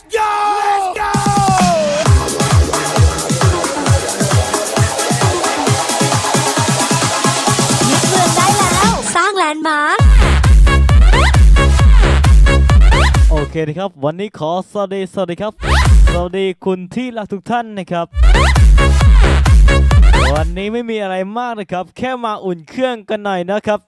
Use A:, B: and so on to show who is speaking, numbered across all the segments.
A: Let's go Let's go
B: ยึดเมืองได้แล้ว สร้างแลนด์มาร์ค
C: โอเคนะครับ วันนี้ขอสวัสดีสวัสดีครับ สวัสดีคุณที่รักทุกท่านนะครับ วันนี้ไม่มีอะไรมากนะครับ แค่มาอุ่นเครื่องกันหน่อยนะครับ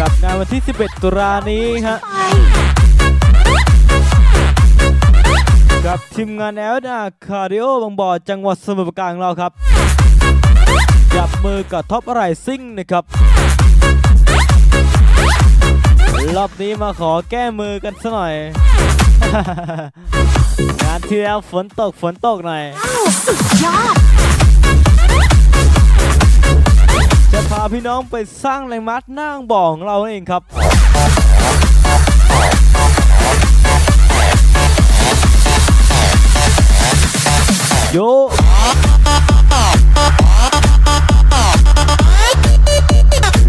C: กับงานวันที่ 11 ตุลานี้ฮะกับทีมงานแอลดาคาร์ดิโอบางบ่อจังหวัดสมุทรปราการของเราครับจับมือกับท็อปไรซิ่งนะครับ รอบนี้มาขอแก้มือกันซะหน่อย งานที่แล้วฝนตกฝนตกหน่อย
B: สุดยอด
C: จะพาพี่น้องไปสร้างแรงมัดนั่งบ่อของเราเองครับ โย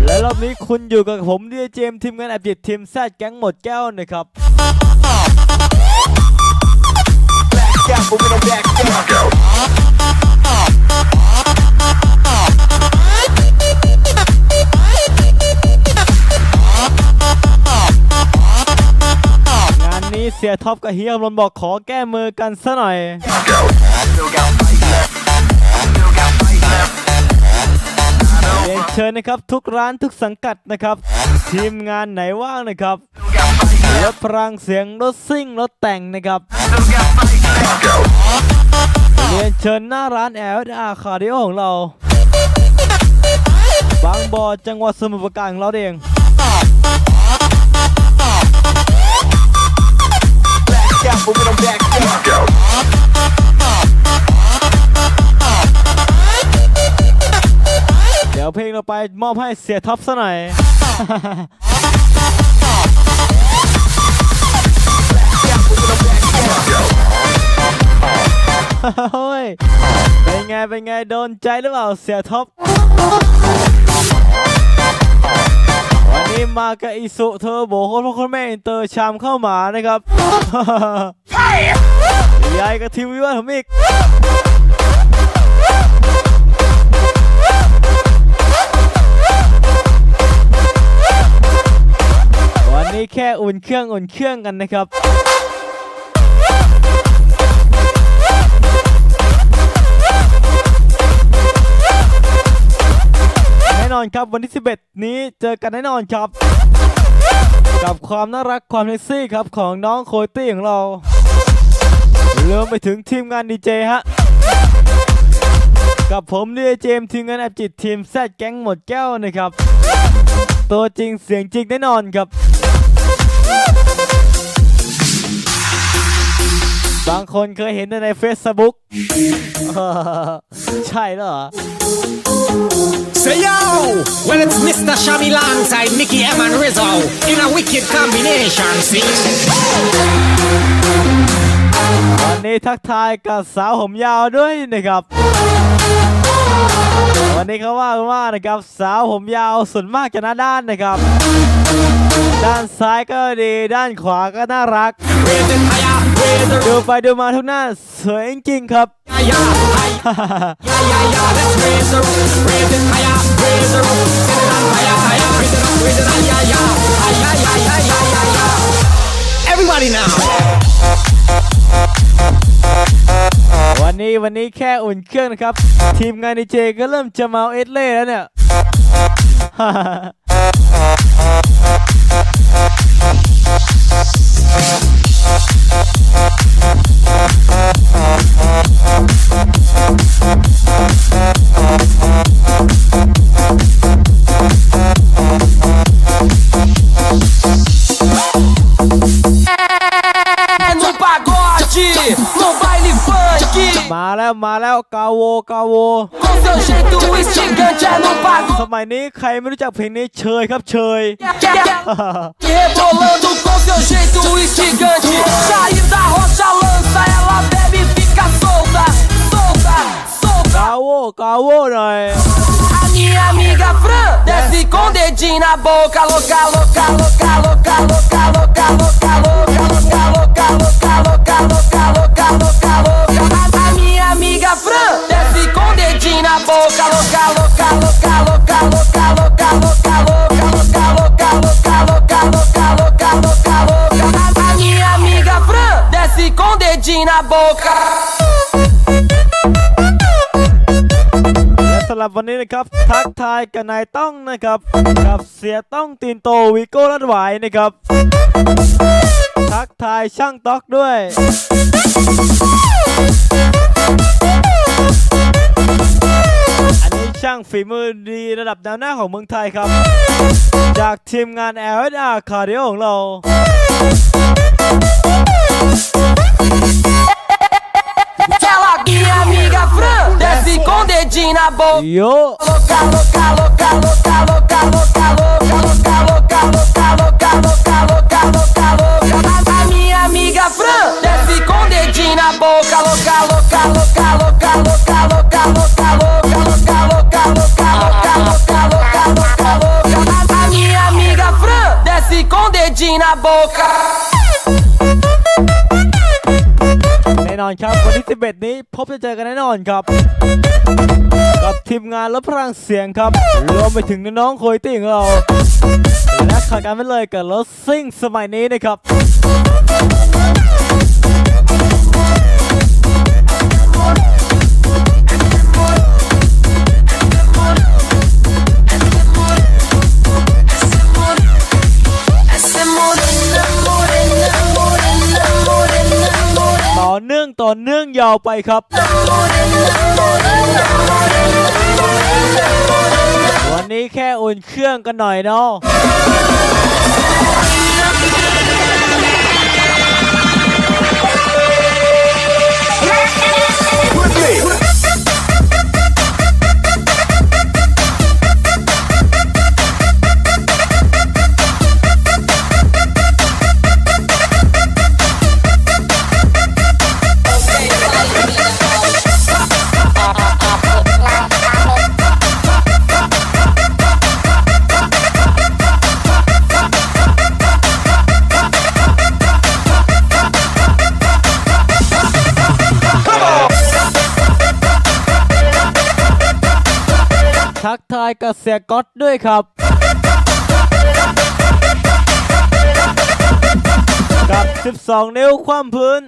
C: และรอบนี้คุณอยู่กับผมดีเจมทีมงานแอบจิตทีมแซดแก๊งหมดแก้วนะครับ
A: Back out, moving on back out.
C: นี้เสียท็อปกับเฮียบอลบอกขอแก้มือกันซะหน่อย เรียนเชิญนะครับทุกร้านทุกสังกัดนะครับ ทีมงานไหนว่างนะครับรถพลังเสียงรถซิ่งรถแต่งนะครับเรียนเชิญหน้าร้านแอลอาคาเดียของเรา บางบ่อจังหวัดสมุทรปราการของเราเอง
A: Back out, moving on back out.
C: เดี๋ยวเพลงเราไปมอบให้เสียท็อปซะหน่อย เฮ้ย เป็นไง เป็นไง โดนใจหรือเปล่า เสียท็อป มากับอิสุเทอร์โบโคตรพ่อโคตรแม่อินเตอร์ชามเข้ามานะครับยายกับทีมวิวัฒน์ผมอีกวันนี้แค่อุ่นเครื่องอุ่นเครื่องกันนะครับ อนครับวันที่ 11 นี้เจอกันแน่นอนครับ กับความน่ารักความเซ็กซี่ครับของน้องโคตี้ของเรารวมไปถึงทีมงานดีเจฮะกับผมดีเจมทีมงานแอบจิตทีมแซดแก๊งหมดแก้วนะครับ ตัวจริงเสียงจริงแน่นอนครับ บางคนเคยเห็นใน Facebook ใช่เหรอ
D: Say yo! Well, it's Mr. Shabby alongside Mickey M and Rizzo in a wicked combination. See?
C: วันนี้ทักทายกับสาวผมยาวด้วยนะครับ วันนี้เขาว่ากันว่านะครับ สาวผมยาวส่วนมากจะหน้าด้านนะครับ ด้านซ้ายก็ดี ด้านขวาก็น่ารัก
D: Raise it higher, raise the
C: ดูไปดูมาทุกหน้าสวยจริงๆครับ
D: Everybody now
C: วันนี้วันนี้แค่อุ่นเครื่องนะครับ ทีมงานดีเจก็เริ่มจะเมาเอสเล่แล้วเนี่ย
A: Uh, uh, uh, uh,
C: uh. Thank แล้วมาแล้วกาโวกาโว
A: Com seu jeito instigante é no
C: ส
A: pagode.
C: มัยนี้ใครไม่รู้จักเพลงนี้เชยครับเชย
A: Rebolando com seu jeito instigante. Sair da rocha, lança, ela bebe e fica solta, solta, solta.
C: กาโวกาโวหน่อย
A: A minha amiga Fran desce com o dedinho na boca, louca, louca, louca, louca, louca, louca, louca, louca, louca, louca, louca, louca, louca, louca, louca, louca. boca, louca, louca, louca, louca, louca, louca, louca, louca, louca, louca, louca, louca, louca, louca, louca, louca. A minha amiga Fran desce com o dedinho na boca.
C: สำหรับวันนี้นะครับ ทักทายกับนายต้องนะครับ กับเสียต้องตีนโตวิโก้รัดไหวนะครับ ทักทายช่างต๊อกด้วย ช่างฝีมือดีระดับแนวหน้าของเมืองไทยครับ จากทีมงาน LSR Cardio ของเราโย
A: A minha amiga Fran desce com o dedinho na boca, louca, louca, louca, louca. O dedinho na boca.
C: แน่นอนครับ วันที่ 11 นี้พบจะเจอกันแน่นอนครับ กับทีมงานและพลังเสียงครับ รวมไปถึงน้องๆโคยตี้ของเรา และขาดการไม่เลยกับรถซิ่งสมัยนี้นะครับ ต่อเนื่องต่อเนื่องยาวไปครับ วันนี้แค่อุ่นเครื่องกันหน่อยเนาะ กับเสียก๊อตด้วยครับกับ 12 นิ้วคว่ำพื้น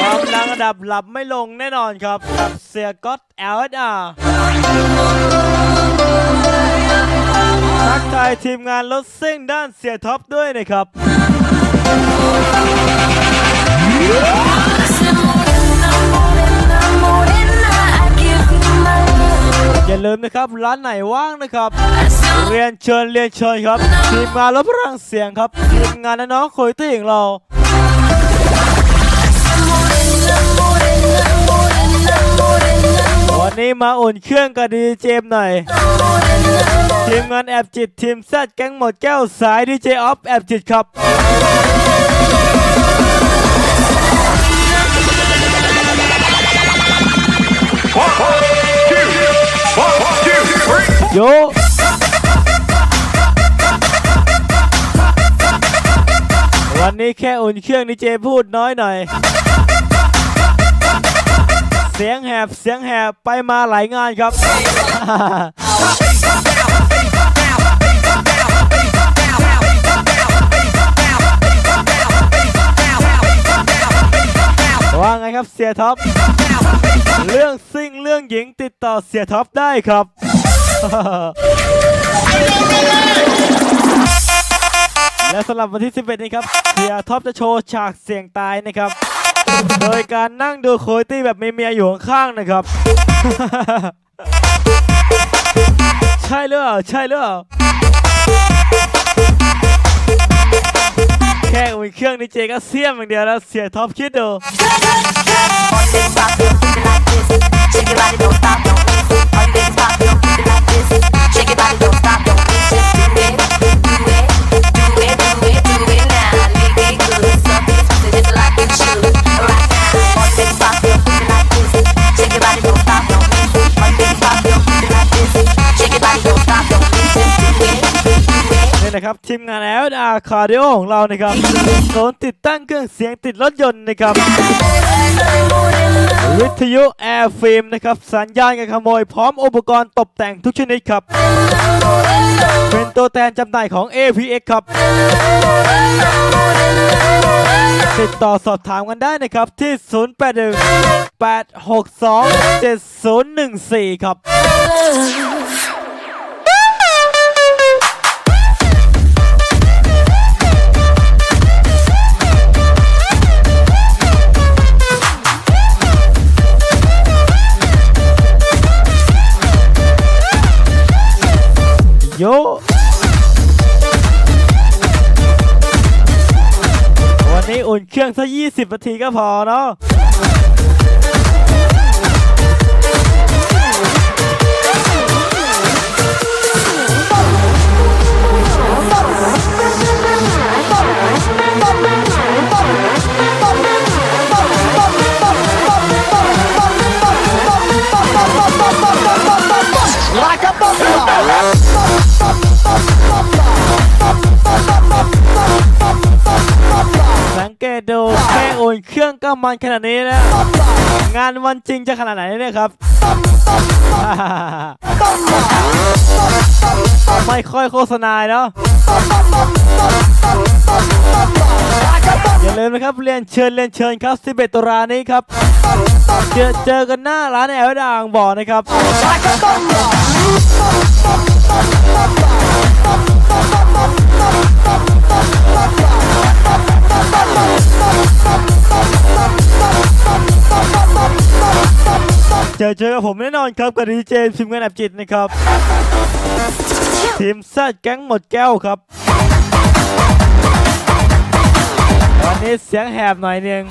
C: ความดังระดับหลับไม่ลงแน่นอนครับกับเสียก๊อต LSR ทักทายทีมงานรถซิ่งด้านเสียท็อปด้วยนะครับ อย่าลืมนะครับร้านไหนว่างนะครับ เรียนเชิญเรียนเชิญครับทีมงานรถพลังเสียงครับทีมงานน้องๆโคยตี้ของเราวันนี้มาอุ่นเครื่องกับดีเจมหน่อยทีมงานแอบจิตทีมแซดแก๊งหมดแก้วสายดีเจออฟแอบจิตครับ โยวันนี้แค่อุ่นเครื่องดีเจพูดน้อยหน่อย เสียงแหบเสียงแหบไปมาหลายงานครับ ว่าไงครับเสียท็อป เรื่องซิ่งเรื่องหญิงติดต่อเสียท็อปได้ครับ และสำหรับวันที่ 11 นี้ครับเสียท็อปจะโชว์ฉากเสียงตายนะครับ โดยการนั่งดูโคตี้แบบมีเมียอยู่ข้างๆนะครับ ใช่หรือเปล่าใช่หรือเปล่าแค่อุ่นเครื่องดีเจก็เสียมอย่างเดียวแล้วเสียท็อปคิดดู นะครับทีมงานแอลดาคาร์ดิโอของเรานะครับศูนย์ติดตั้งเครื่องเสียงติดรถยนต์นะครับ วิทยุแอร์ฟิล์มนะครับสัญญาณการขโมยพร้อมอุปกรณ์ตกแต่งทุกชนิดครับ เป็นตัวแทนจำหน่ายของ APX ครับ ติดต่อสอบถามกันได้นะครับที่ 081 862 7014 ครับ อุ่นเครื่องสัก20นาทีก็พอเนาะ มันขนาดนี้แล้วงานวันจริงจะขนาดไหนเนี่ยครับ ไม่ค่อยโฆษณาเนาะอย่าลืมนะครับเรียนเชิญเรียนเชิญครับ 11ตุลานี้ครับ เจอเจอกันหน้าร้านแอลด่างบ่อนะครับ เจอเจอกับผมแน่นอนครับกับดีเจทีมงานแอบจิตนะครับ ทีมแซดแก๊งหมดแก้วครับวันนี้เสียงแหบหน่อยนึง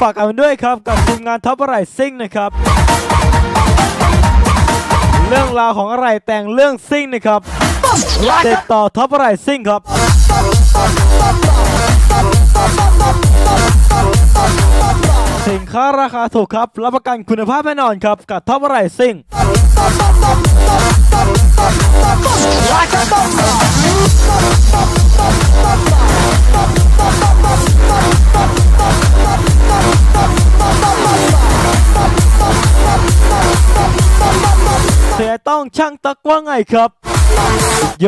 C: ฝากกันด้วยครับกับทีมงานท็อปอะไรซิ่งนะครับ เรื่องราวของอะไรแต่งเรื่องซิ่งนะครับติดต่อท็อปอะไรซิ่งครับสินค้าราคาถูกครับ รับประกันคุณภาพแน่นอนครับกับท็อปอะไรซิ่ง เสียต้องช่างตะกว่าไงครับ โย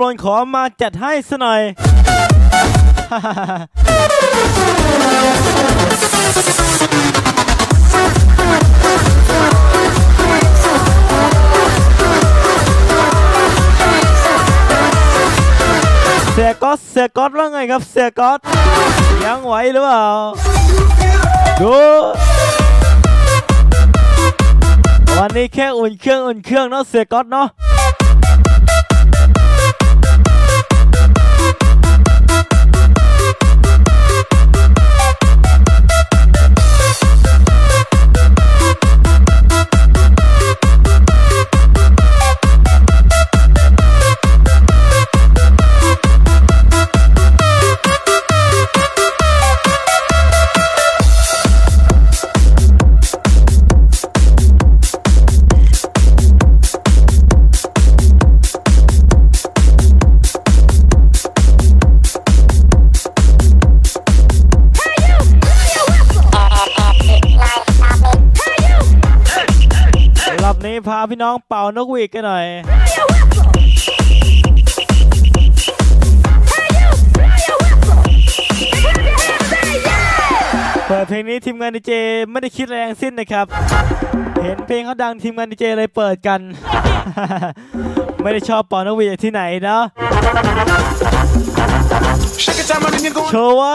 C: บอลขอมาจัดให้ซะหน่อย เสียก๊อตเสียก๊อตว่าไงครับเสียก๊อตยังไหวหรือเปล่า ดูวันนี้แค่อุ่นเครื่องอุ่นเครื่องเนาะเสียก๊อตเนาะ พาพี่น้องเป่านกหวีดกันหน่อย เปิดเพลงนี้ทีมงานดีเจไม่ได้คิดอะไรทั้งสิ้นนะครับ เห็นเพลงเขาดังทีมงานดีเจเลยเปิดกัน ไม่ได้ชอบเป่านกหวีดจากที่ไหนเนาะโชว์ไว้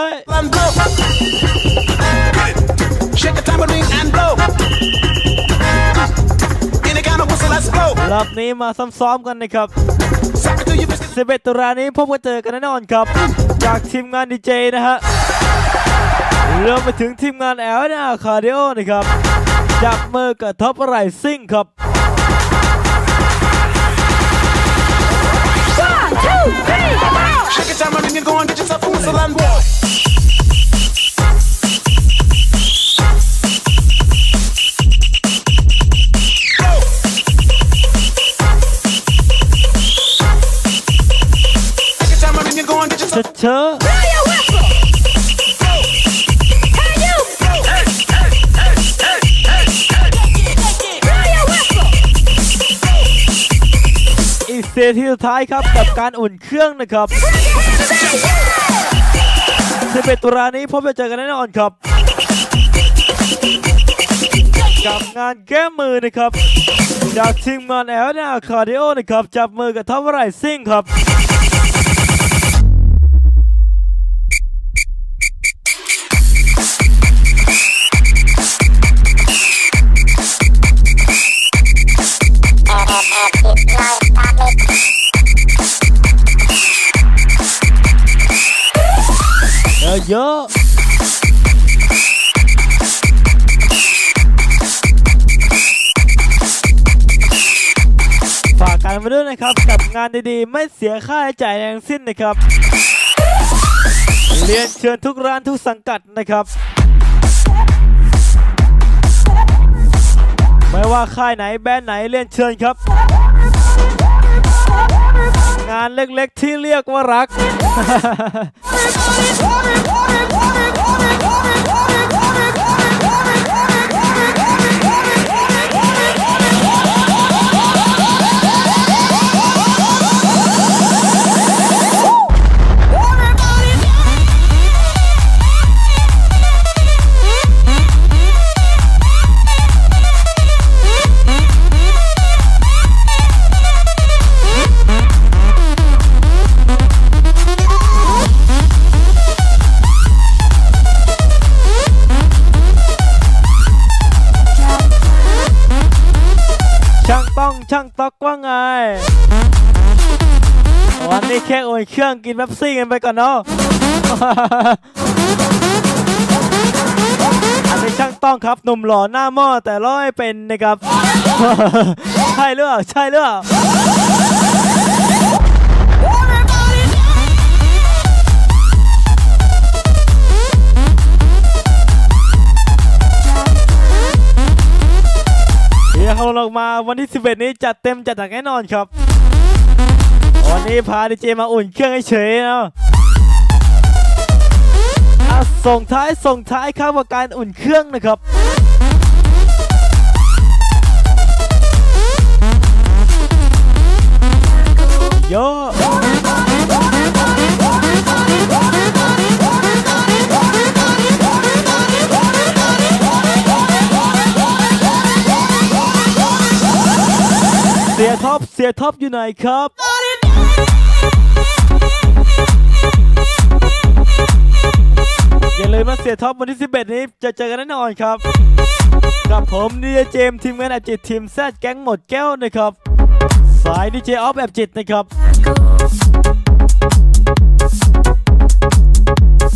E: Shake a tambourine and blow.
C: รอบนี้มาซ้อมๆกันนะครับ
E: Sock it to your biscuit.
C: 11ตุลานี้พบกันเจอกันแน่นอนครับ จากทีมงานดีเจนะฮะรวมไปถึงทีมงานแอลนาคาร์ดิโอนะครับ จับมือกับท็อปไรซิ่งครับ
E: Shake a tambourine and go and get yourself a whistle and blow.
C: ช
E: yourself
C: อะเชอะอีกเซตที่สุดท้ายครับกับการอุ่นเครื่องนะครับ11ตุลานี้พบกันเจอกันแน่นอนครับ กับงานแก้มือนะครับจากทีมงานแอลนาคาร์ดิโอนะครับ จับมือกับท็อปไรซิ่งครับ เยอะฝากกันมาด้วยนะครับ กับงานดีๆ ไม่เสียค่าใช้จ่ายทั้งสิ้นนะครับ เรียนเชิญทุกร้านทุกสังกัดนะครับ ไม่ว่าค่ายไหนแบรนด์ไหนเรียนเชิญครับ งานเล็กๆที่เรียกว่ารัก กินแป๊บซี่กันไปก่อนเนาะอันนี้ช่างต้องครับหนุ่มหล่อหน้าหม้อแต่ร้อยเป็นนะครับ ใช่หรือเปล่าใช่หรือเปล่าเฮียเขาลงมาวันที่ 11 นี้จัดเต็มจัดหนักแน่นอนครับ วันนี้พาดีเจมาอุ่นเครื่องให้เฉยเนาะอะส่งท้ายส่งท้ายครับกับการอุ่นเครื่องนะครับโยเสียท็อปเสียท็อปอยู่ไหนครับ อย่าลืมาเสียท็อปวันที่ 11 นี้จะเจอกันแน่นอนครับ กับผมดีเจเจมทีมงานแอบจิตทีมแซดแก๊งหมดแก้วนะครับ สายดีเจออฟแอบจิตนะครับ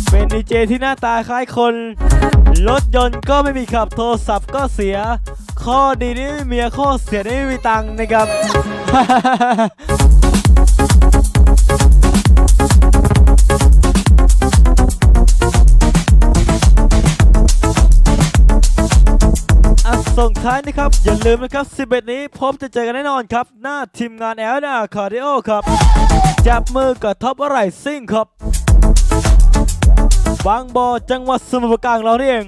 C: เป็นดีเจที่หน้าตาคล้ายคน รถยนต์ก็ไม่มีขับโทรศัพท์ก็เสีย ข้อดีนี่ไม่มีข้อเสียนี่ไม่มีตังค์นะครับ ส่งท้ายนะครับ อย่าลืมนะครับ 11 นี้พบจะเจอกันแน่นอนครับ หน้าทีมงานแอลนาคาร์ดิโอครับ จับมือกับท็อปอะไรซิ่งครับ บางบอจังหวัดสมุทรปราการเราเอง